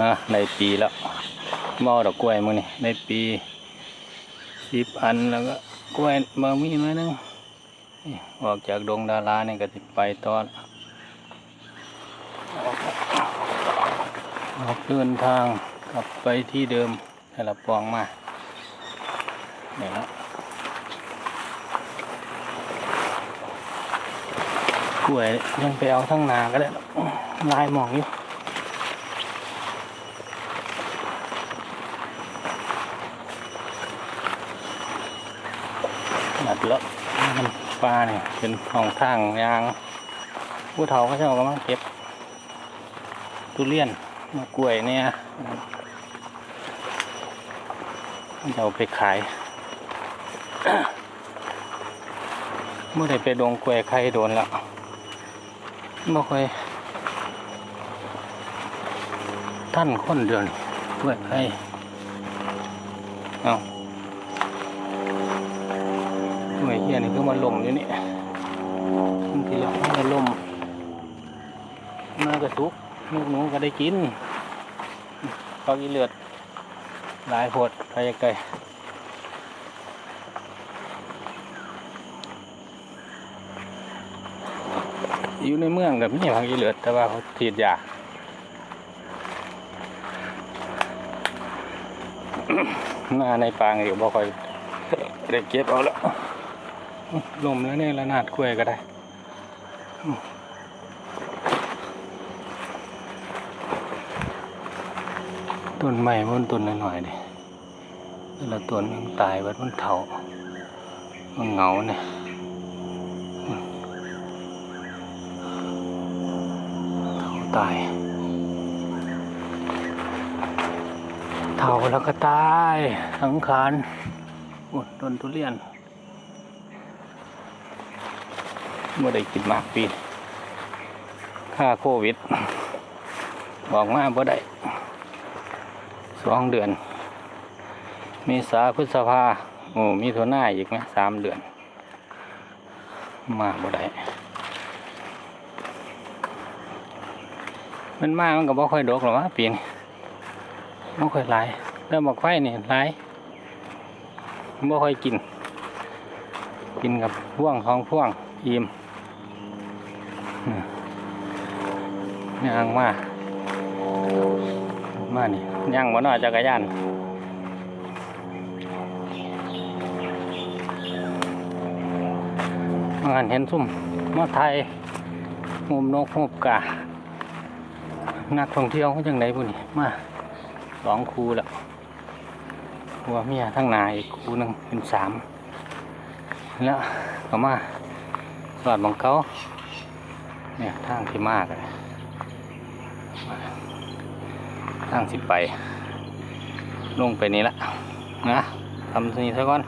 อะในปีแล้วมาดอกกล้วยมึงนี่ในปีสิบอันแล้วก็กล้วยมามีหน่อยนึงนี่ออกจากดงดาราเนี่ยก็จะไปตอนออกเดินทางกลับไปที่เดิมให้ละปองมาเนี่ยละกล้วยยังไปเอาทั้งนาก็ได้ลายหมองอยู่ หนัด แล้วมันปลาเนี่ยเป็นของทางยางผู้เฒ่าเขาจะเอามาเก็บทุเรียนมากล้วยเนี่ยจะเอาไปขายเมื่อได้ไปดงกล้วยใครโดนแล้วไม่ค่อยท่านคนเดือนกล้วยใครเอา น่วยเฮียนี่คือมันลมอยู่นี่บางทีเรามันลมมากระทุกลูกหนูก็ได้กินปลากีเลือด หลายโพดไปไกลอยู่ในเมืองกับนี่พักกีเลือด แต่ว่าเขาฉีดยามาในปางอยู่บ่ค่อยได้เก็บเอาแล้ว ลมแล้วเนี่ยระนาดกล้วยก็ได้ต้นใหม่มันต้นหน่อยๆดิแต่ละต้นมันตายวัดมันเถามันเหงาเนี่ยเถาตายเถาแล้วก็ตายสังขารโอ้ยต้นทุเรียน เมื่อได้กินมากปีนค่าโควิด บอกมาบ่ได้สองเดือน มีสาพฤษภาโอ้มีทัวหน้าอีกไหมสามเดือน มาบ่ได้มันมามันก็บ่ค่อยดกหรอกวะปีนี้บ่ค่อยหลายแล้วบอกไฟนี่หลายบ่ค่อยกิน กินกับพ่วงของพ่วงอิ่ม ย่างมา มานี่ย่างบนนอยจักรยานงานเห็นซุ่มมาไทยมุมนกมุมกานักท่องเที่ยวเขาจังไดบุนี่มาสองคูแล้วหัวเมียทั้งนาอีกคูหนึ่งเป็นสามแล้วก็มาสอดบังเขาเนี่ยทางที่มากเลย ทางสิไป ลงไปนี่ละนะทำทีนี้ซะก่อน